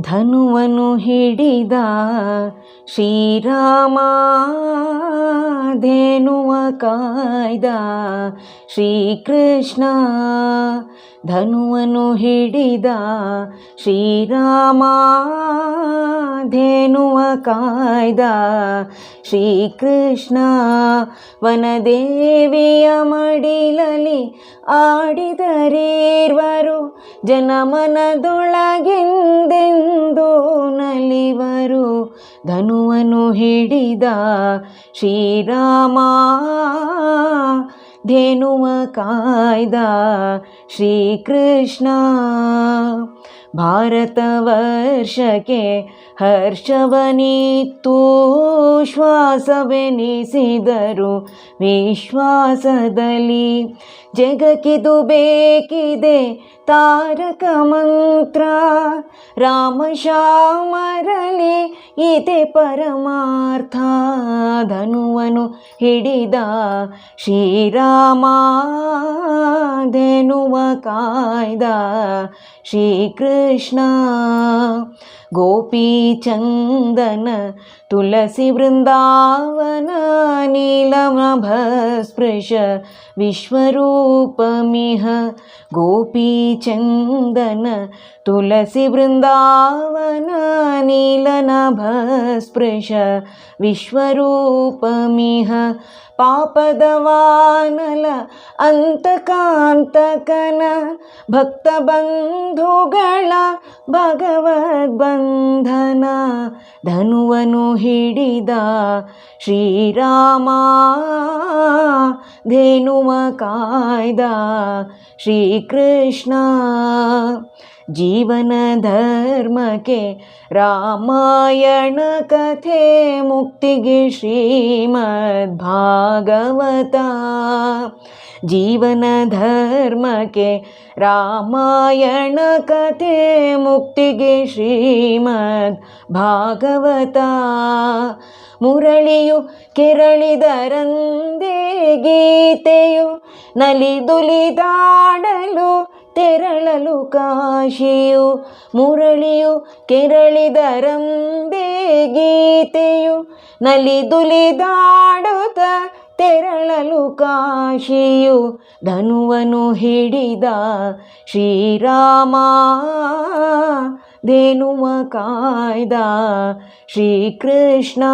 ಧನುವನ್ನು ಹಿಡಿದ ಶ್ರೀರಾಮ ಧೇನುವ ಕಾಯ್ದ ಶ್ರೀಕೃಷ್ಣ. ಧನುವನು ಹಿಡಿದ ಶ್ರೀರಾಮ ಧೇನುವ ಕಾಯ್ದ ಶ್ರೀಕೃಷ್ಣ. ವನದೇವಿಯ ಮಡಿಲಲಿ ಆಡಿದರೇರ್ವರು ಜನಮನದೊಳಗೆಂದ ಧನುವನ್ನು ಹಿಡಿದ ಶ್ರೀರಾಮ. ಧೇನುವ ಕಾಯ್ದ ಶ್ರೀಕೃಷ್ಣ ಭಾರತ ವರ್ಷಕ್ಕೆ ಹರ್ಷವನಿತ್ತು ಶ್ವಾಸವೆನಿಸಿದರು ವಿಶ್ವಾಸದಲ್ಲಿ ಜಗಕ್ಕಿದು ಬೇಕಿದೆ ತಾರಕ ಮಂತ್ರ ರಾಮ ಶಾಮರಲಿ ಇದೆ ಪರಮಾರ್ಥ ಧನುವನು ಹಿಡಿದ ಶ್ರೀರಾಮ मा कायदा श्रीकृष्ण। गोपी चंदन तुलसी गोपीचन्दन तुलसीवृन्दावननीलमभस्पृश विश्वरूपमिह गोपीचन्दन तुलसीवृन्दावननीलनभस्पृश विश्वरूपमिह पापदवानल अन्तकान्तकन भक्तबन्धुगळ भगवद् ವೃಂದಾವನ ನೀಲನಭ ಸ್ಪೃಶ ವಿಶ್ವರೂಪಮಿಹ ಪಾಪದ ವಾನಲ ಅಂತಕಾಂತಕನ ಭಕ್ತ ಬಂಧುಗಳ ಭಗವದ್ಬಂಧನ ಧನುವನು ಹಿಡಿದ ಶ್ರೀರಾಮ ಧೇನುವ ಕಾಯ್ದ ಶ್ರೀಕೃಷ್ಣ ಜೀವನ ಧರ್ಮಕ್ಕೆ ರಾಮಾಯಣ ಕಥೆ ಮುಕ್ತಿಗೆ ಶ್ರೀಮದ್ ಭಾಗವತ ಜೀವನ ಧರ್ಮಕ್ಕೆ ರಾಮಾಯಣ ಕಥೆ ಮುಕ್ತಿಗೆ ಶ್ರೀಮದ್ ಭಾಗವತ. ಮುರಳಿಯು ಕೆರಳಿದರಂದೇ ಗೀತೆಯು ನಲಿದುಲಿದಾಡಲು ತೆರಳಲು ಕಾಶಿಯು. ಮುರಳಿಯು ಕೆರಳಿದರಂದೇ ಗೀತೆಯು ನಲಿದುಲಿದಾಡುತ್ತ ತೆರಳಲು ಕಾಶಿಯು ಧನುವನು ಹಿಡಿದ ಶ್ರೀರಾಮ. ಧೇನುವ ಕಾಯ್ದ ಶ್ರೀಕೃಷ್ಣ.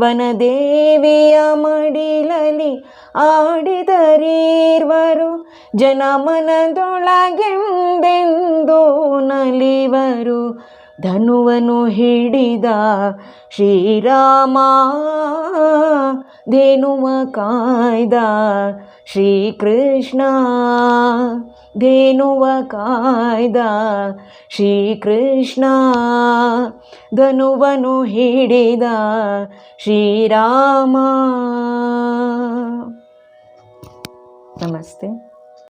ವನದೇವಿಯ ಮಡಿಲಲಿ ಆಡಿದರೀರ್ವರು ಜನಮನದೊಳಗೆಂದೆಂದು ನಲಿವರು ಧನುವನು ಹಿಡಿದ ಶ್ರೀರಾಮ. ಧೇನುವ ಕಾಯ್ದ ಶ್ರೀಕೃಷ್ಣ. ಧೇನುವ ಕಾಯ್ದ ಶ್ರೀಕೃಷ್ಣ. ಧನುವನು ಹಿಡಿದ ಶ್ರೀರಾಮ. ನಮಸ್ತೆ.